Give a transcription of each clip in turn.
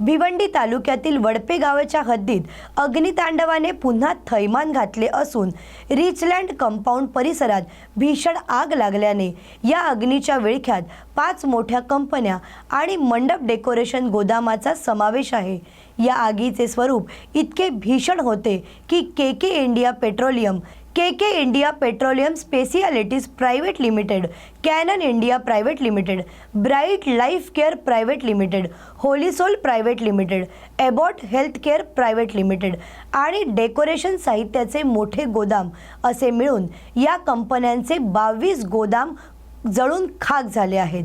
भिवंडी तालुक्यातील वडपे गावाच्या हद्दीत अग्नितांडवाने पुन्हा थैमान घातले असून रिचलँड कंपाऊंड परिसरात भीषण आग लागल्याने या अग्नीच्या विळख्यात पाच मोठ्या कंपन्या आणि मंडप डेकोरेशन गोदामाचा समावेश आहे. या आगीचे स्वरूप इतके भीषण होते की K K India petroleum K K India petroleum specialities private limited Canon India private limited Bright life care private limited Holisol private limited Abbott health care private limited आणि डेकोरेशन साहित्याचे मोठे गोदाम असे मिळून या कंपन्यांचे बावीस गोदाम जळून खाक झाले आहेत.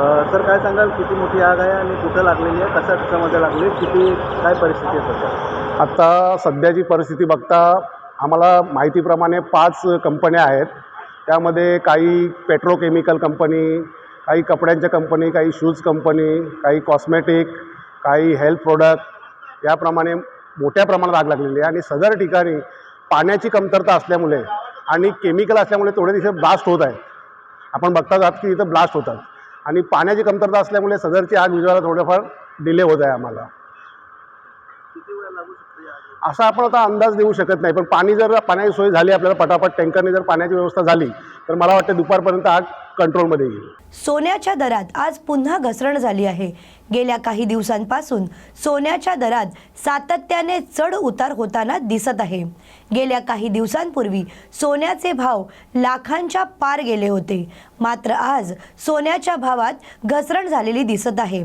सर काय सांगाल? किती मोठी आग आहे आणि कुठं लागलेली आहे? कशा कशामध्ये लागली? किती काय परिस्थिती आहे सध्या? सध्याची परिस्थिती बघता आम्हाला माहितीप्रमाणे पाच कंपन्या आहेत. त्यामध्ये काही पेट्रोकेमिकल कंपनी काही कपड्यांच्या कंपनी काही शूज कंपनी काही कॉस्मेटिक काही हेल्थ प्रोडक्ट याप्रमाणे मोठ्या प्रमाणात आग लागलेली आहे. आणि सदर ठिकाणी पाण्याची कमतरता असल्यामुळे आणि केमिकल असल्यामुळे थोडे दिवस ब्लास्ट होत आहे आपण बघता आहात की इथं ब्लास्ट होतात. आणि पाण्याची कमतरता असल्यामुळे सदरची आग विजवायला थोडंफार डिले होत आहे आम्हाला? असा आपण आता अंदाज देऊ शकत नाही पण पाणी जर पाण्याची सोय झाली आपल्याला पटापट टँकरने जर पाण्याची व्यवस्था झाली तर मला वाटतं दुपारपर्यंत आग कंट्रोलमध्ये येईल. सोन्याच्या दरात आज पुन्हा घसरण झाली आहे. गेल्या काही दिवसांपासून सोन्याच्या दरात सातत्याने चढ उतार होताना दिसत आहे. गेल्या काही दिवसांपूर्वी सोन्याचे भाव लाखांच्या पार गेले होते. मात्र आज सोन्याच्या भावात घसरण झालेली दिसत आहे.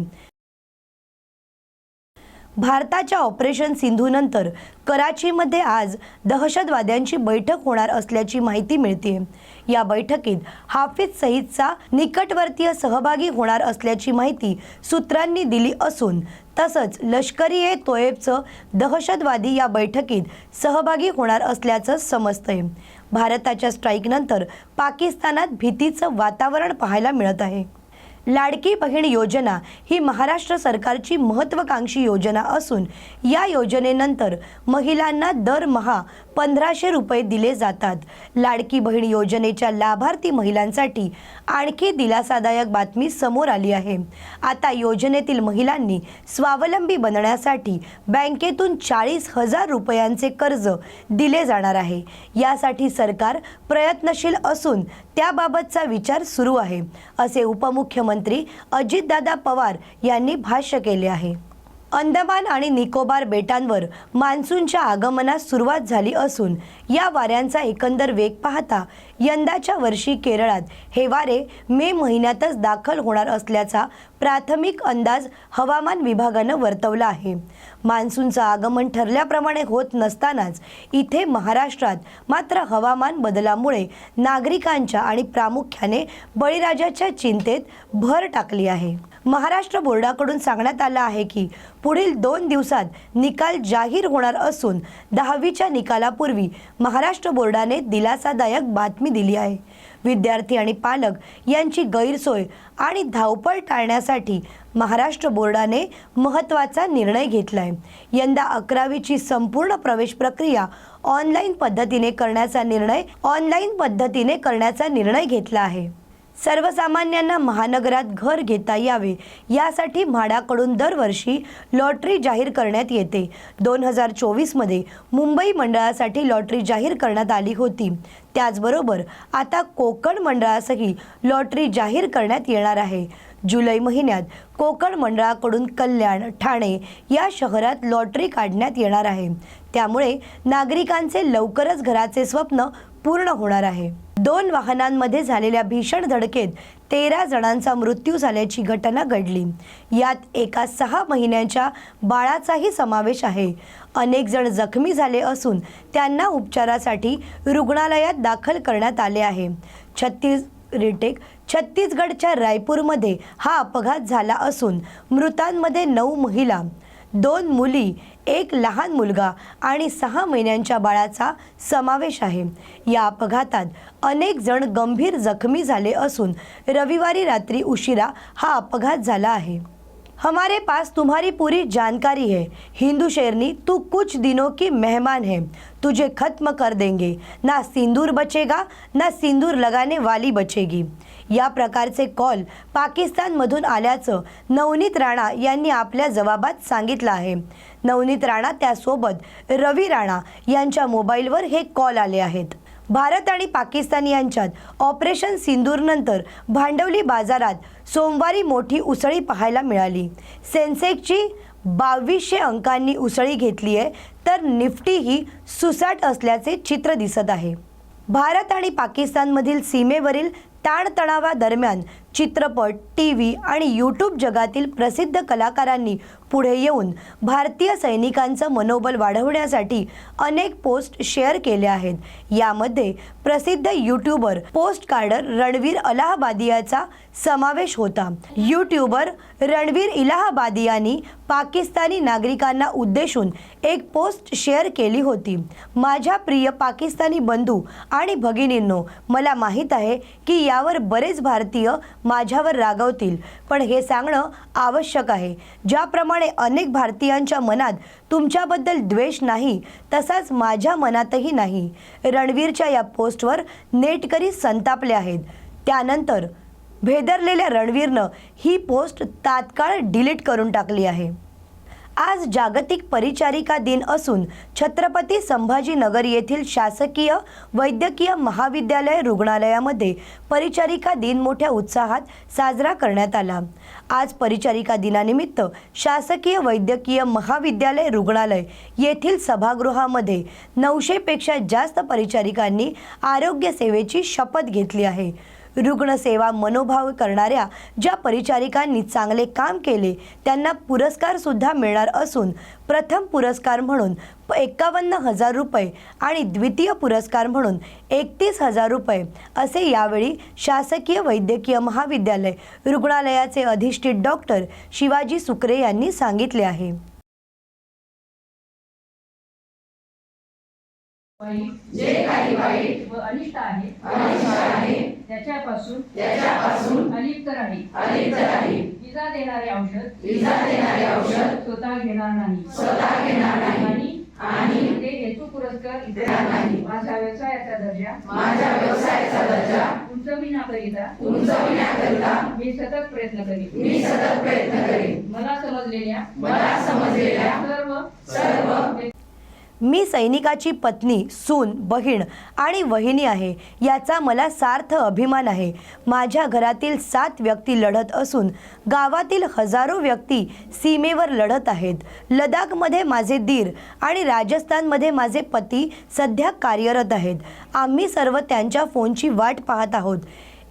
भारताच्या ऑपरेशन सिंधूनंतर कराचीमध्ये आज दहशतवाद्यांची बैठक होणार असल्याची माहिती मिळते या बैठकीत हाफिज सईदचा निकटवर्तीय सहभागी होणार असल्याची माहिती सूत्रांनी दिली असून तसंच लष्करी ए तोयबचं दहशतवादी या बैठकीत सहभागी होणार असल्याचं समजतंय. भारताच्या स्ट्राईकनंतर पाकिस्तानात भीतीचं वातावरण पाहायला मिळत आहे. लाडकी बहीण योजना ही महाराष्ट्र सरकारची महत्त्वाकांक्षी योजना असून या योजनेनंतर महिलांना दरमहा पंधराशे रुपये दिले जातात. लाडकी बहीण योजनेच्या लाभार्थी महिलांसाठी आणखी दिलासादायक बातमी समोर आली आहे. आता योजनेतील महिलांनी स्वावलंबी बनण्यासाठी बँकेतून चाळीस हजार रुपयांचे कर्ज दिले जाणार आहे. यासाठी सरकार प्रयत्नशील असून त्याबाबतचा विचार सुरू आहे असे उपमुख्यमंत्री अजितदादा पवार यांनी भाष्य केले आहे. अंदमान आणि निकोबार बेटांवर मान्सूनच्या आगमनास सुरुवात झाली असून या वाऱ्यांचा एकंदर वेग पाहता यंदाच्या वर्षी केरळात हे वारे मे महिन्यातच दाखल होणार असल्याचा प्राथमिक अंदाज हवामान विभागानं वर्तवला आहे. मान्सूनचं आगमन ठरल्याप्रमाणे होत नसतानाच इथे महाराष्ट्रात मात्र हवामान बदलामुळे नागरिकांच्या आणि प्रामुख्याने बळीराजाच्या चिंतेत भर टाकली आहे. महाराष्ट्र बोर्डाकडून सांगण्यात आलं आहे की पुढील दोन दिवसात निकाल जाहीर होणार असून दहावीच्या निकालापूर्वी महाराष्ट्र बोर्डाने दिलासादायक बातमी दिली आहे. विद्यार्थी आणि पालक यांची गैरसोय आणि धावपळ टाळण्यासाठी महाराष्ट्र बोर्डाने महत्त्वाचा निर्णय घेतला आहे यंदा अकरावीची संपूर्ण प्रवेश प्रक्रिया ऑनलाईन पद्धतीने करण्याचा निर्णय ऑनलाईन पद्धतीने करण्याचा निर्णय घेतला आहे. सर्वसामान्यांना महानगरात घर घेता यावे. यासाठी म्हाडाकडून दरवर्षी लॉटरी जाहीर करण्यात येते. दोन हजार चोवीसमध्ये मुंबई मंडळासाठी लॉटरी जाहीर करण्यात आली होती. त्याचबरोबर आता कोकण मंडळासही लॉटरी जाहीर करण्यात येणार आहे. जुलै महिन्यात कोकण मंडळाकडून कल्याण ठाणे या शहरात लॉटरी काढण्यात येणार आहे. त्यामुळे नागरिकांचे लवकरच घराचे स्वप्न पूर्ण होणार आहे. दोन वाहनांमध्ये झालेल्या भीषण धडकेत तेरा जणांचा मृत्यू झाल्याची घटना घडली. यात एका सहा महिन्यांच्या बाळाचाही समावेश आहे. अनेक जण जखमी झाले असून त्यांना उपचारासाठी रुग्णालयात दाखल करण्यात आले आहे. छत्तीस रिटेक छत्तीसगडच्या रायपूरमध्ये हा अपघात झाला असून मृतांमध्ये नऊ महिला दोन मुली एक लहान मुलगा आणि सहा महिन्यांच्या बाळाचा समावेश आहे. या अपघातात अनेक जण गंभीर जखमी झाले असून रविवारी रात्री उशिरा हा अपघात झाला आहे. हमारे पास तुम्हारी पूरी जानकारी है। हिंदू शेरनी तू कुछ दिनों की मेहमान है। तुझे खत्म कर देंगे। ना सिंदूर बचेगा ना सिंदूर लगाने वाली बचेगी। या प्रकारचे कॉल पाकिस्तानमधून आल्याचं नवनीत राणा यांनी आपल्या जबाबात सांगितलं आहे। नवनीत राणा त्यासोबत रवी राणा यांच्या मोबाईलवर हे कॉल आले आहेत। भारत आणि पाकिस्तान यांच्यात ऑपरेशन सिंदूरनंतर भांडवली बाजारात सोमवारी मोठी उसळी पाहायला मिळाली. सेन्सेक्सची बावीसशे अंकांनी उसळी घेतली आहे तर निफ्टी ही सुसाट असल्याचे चित्र दिसत आहे. भारत आणि पाकिस्तानमधील सीमेवरील ताणतणावादरम्यान चित्रपट टी व्ही आणि यूट्यूब जगातील प्रसिद्ध कलाकारांनी पुढे येऊन भारतीय सैनिकांचं मनोबल वाढवण्यासाठी अनेक पोस्ट शेअर केले आहेत. यामध्ये प्रसिद्ध यूट्यूबर पोस्ट कार्डर रणवीर अलाहाबादियाचा समावेश होता. यूट्यूबर रणवीर इलाहाबादियानी पाकिस्तानी नागरिकांना उद्देशून एक पोस्ट शेअर केली होती. माझ्या प्रिय पाकिस्तानी बंधू आणि भगिनींनो मला माहीत आहे की यावर बरेच भारतीय माझ्यावर रागवतील पण हे सांगणं आवश्यक आहे. ज्याप्रमाणे अनेक भारतीयांच्या मनात तुमच्याबद्दल द्वेष नाही तसाच माझ्या मनातही नाही. रणवीरच्या या पोस्टवर नेटकरी संतापले आहेत. त्यानंतर भेदरलेल्या रणवीरनं ही पोस्ट तात्काळ डिलीट करून टाकली आहे. आज जागतिक परिचारिका दिन असून छत्रपती संभाजीनगर येथील शासकीय वैद्यकीय महाविद्यालय रुग्णालयामध्ये परिचारिका दिन मोठ्या उत्साहात साजरा करण्यात आला. आज परिचारिका दिनानिमित्त शासकीय वैद्यकीय महाविद्यालय रुग्णालय येथील सभागृहामध्ये नऊशेपेक्षा जास्त परिचारिकांनी आरोग्य सेवेची शपथ घेतली आहे. रुग्णसेवा मनोभाव करणाऱ्या ज्या परिचारिकांनी चांगले काम केले त्यांना पुरस्कारसुद्धा मिळणार असून प्रथम पुरस्कार म्हणून एकावन्न हजार रुपये आणि द्वितीय पुरस्कार म्हणून एकतीस हजार रुपये असे यावेळी शासकीय वैद्यकीय महाविद्यालय रुग्णालयाचे अधिष्ठित डॉक्टर शिवाजी सुकरे यांनी सांगितले आहे. जे काही वाईट व अनिष्ट आहे अनिष्ट आहे त्याच्यापासून त्याच्यापासून अलिप्त राहील. अलिप्त राहील. इजा देणारे औषध इजा देणारे औषध स्वतः घेणार नाही. स्वतः घेणार नाही. आणि ते हेतू पुरस्कार देणार नाही. माझ्या व्यवसायाचा दर्जा माझ्या व्यवसायाचा दर्जा उंचविण्याकरिता उंचविण्याकरिता मी सतत प्रयत्न करीन. मी सतत प्रयत्न करीन. मला समजलेल्या मला समजलेल्या मी सैनिकाची पत्नी सून बहीण आणि वहिनी आहे. याचा मला सार्थ अभिमान आहे. माझ्या घरातील सात व्यक्ती लढत असून गावातील हजारो व्यक्ती सीमेवर लढत आहेत. लडाखमध्ये माझे दीर आणि राजस्थानमध्ये माझे पती सध्या कार्यरत आहेत. आम्ही सर्व त्यांच्या फोनची वाट पाहत आहोत.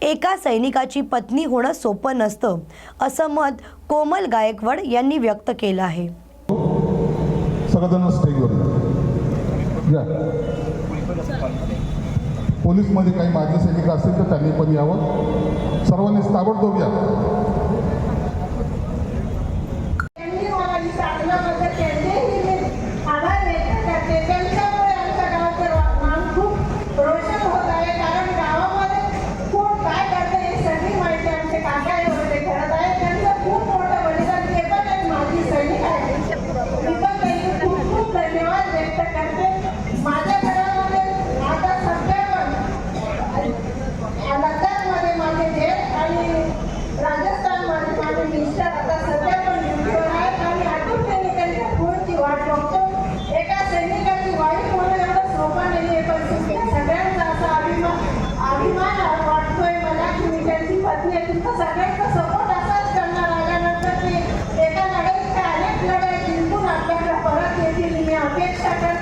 एका सैनिकाची पत्नी होणं सोपं नसतं असं मत कोमल गायकवाड यांनी व्यक्त केलं आहे. सगळेजण स्टेजवर या. पोलीसमध्ये काही माजी सैनिक असतील तर त्यांनी पण यावं. सर्वांनी ताबडतोब या. 我们要坚持